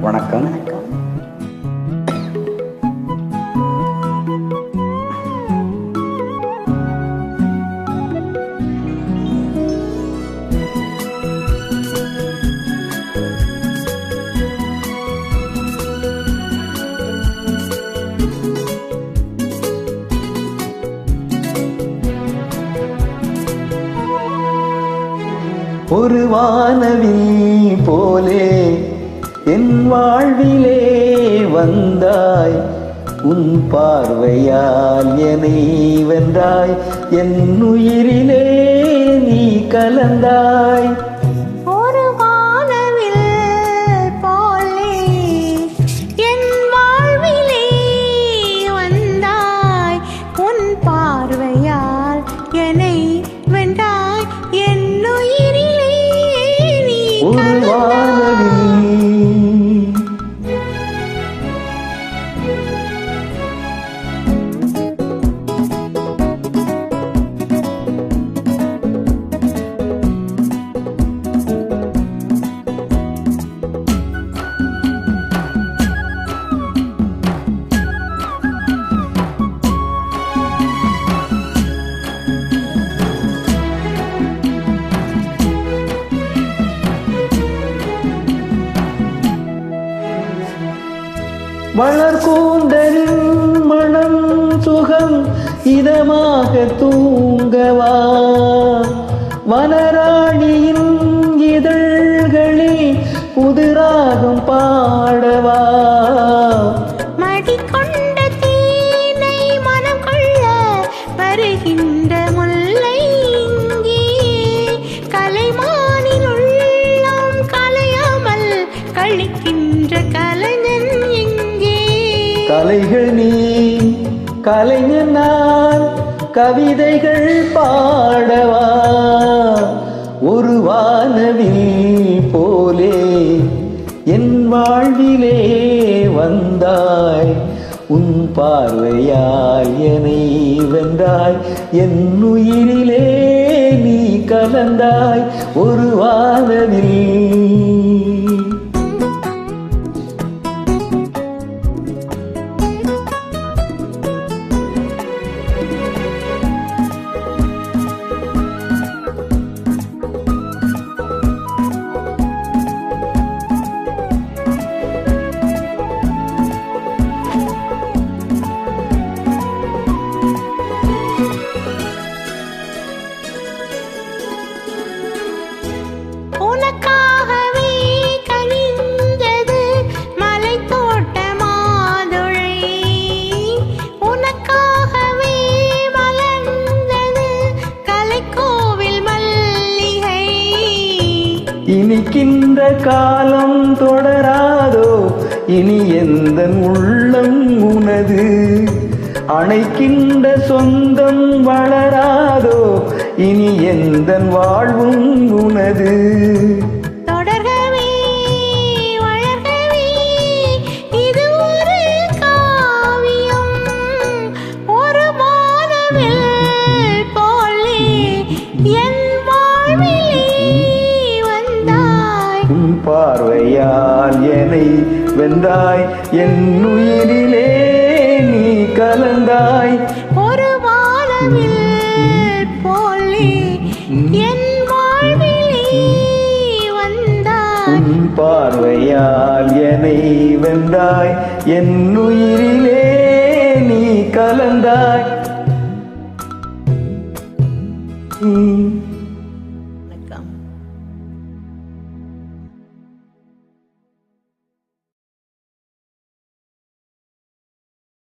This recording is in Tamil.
வணக்கம் ஒரு வானவில் போலே என் வாழ்விலே வந்தாய். உன் பார்வையால் என்னை வென்றாய். என் உயிரிலே நீ கலந்தாய். வளர்கூந்தலின் மனம் சுகம் இதமாக தூங்கவா? வனராணியின் இதழ்களில் புதிராகும் பாடவா? மடி கொண்ட மனம் கொள்ள வருகின்ற முல்லை இங்கே. உள்ளம் கலையாமல் கழிக்கின்ற கலைகள் நீ கலைஞர் நான் கவிதைகள் பாடவா? ஒரு வானவில் போலே என் வாழ்விலே வந்தாய். உன் பார்வையால் என்னை வென்றாய். என் உயிரிலே நீ கலந்தாய். ஒரு வானவில் இனிக்கின்ற காலம் தொடராதோ? இனி எந்த உள்ளம் உனது? அணைக்கின்ற சொந்தம் வளராதோ? இனி எந்த வாழ்வும் உனது? என் வளர்கவே பார்வையால் என்னை வென்றாய். என் உயிரிலே நீ கலந்தாய். ஒரு வந்தாய். பார்வையால் என்னை வென்றாய். என் உயிரிலே நீ கலந்தாய்.